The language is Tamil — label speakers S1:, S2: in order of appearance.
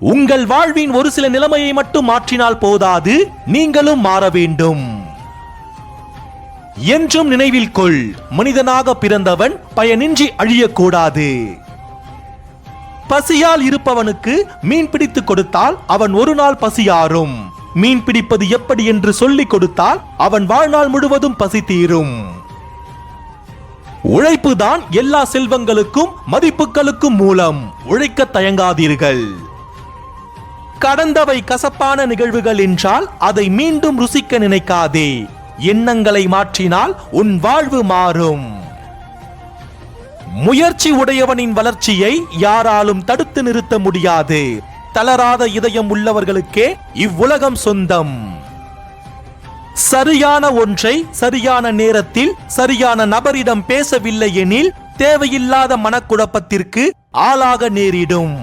S1: உங்கள் வாழ்வின் ஒரு சில நிலைமையை மட்டும் மாற்றினால் போதாது நீங்களும் மாற வேண்டும். என்றும் நினைவில் கொள் மனிதனாக பிறந்தவன் பயனின்றி அழியக்கூடாது. பசியால் இருப்பவனுக்கு மீன் பிடித்து கொடுத்தால் அவன் ஒரு நாள் பசியாறும். மீன் பிடிப்பது எப்படி என்று சொல்லிக் கொடுத்தால் அவன் வாழ்நாள் முழுவதும் பசி தீரும் உழைப்புதான் எல்லா செல்வங்களுக்கும் மதிப்புகளுக்கும் மூலம் உழைக்க தயங்காதீர்கள். கடந்தவை கசப்பான நிகழ்வுகள் என்றால் அதை மீண்டும் ருசிக்க நினைக்காதே. எண்ணங்களை மாற்றினால் உன் வாழ்வு மாறும். முயற்சி உடையவனின் வளர்ச்சியை யாராலும் தடுத்து நிறுத்த முடியாது. தளராத இதயம் உள்ளவர்களுக்கே இவ்வுலகம் சொந்தம். சரியான ஒன்றை சரியான நேரத்தில் சரியான நபரிடம் பேசவில்லை எனில் தேவையில்லாத மனக்குழப்பத்திற்கு ஆளாக நேரிடும்.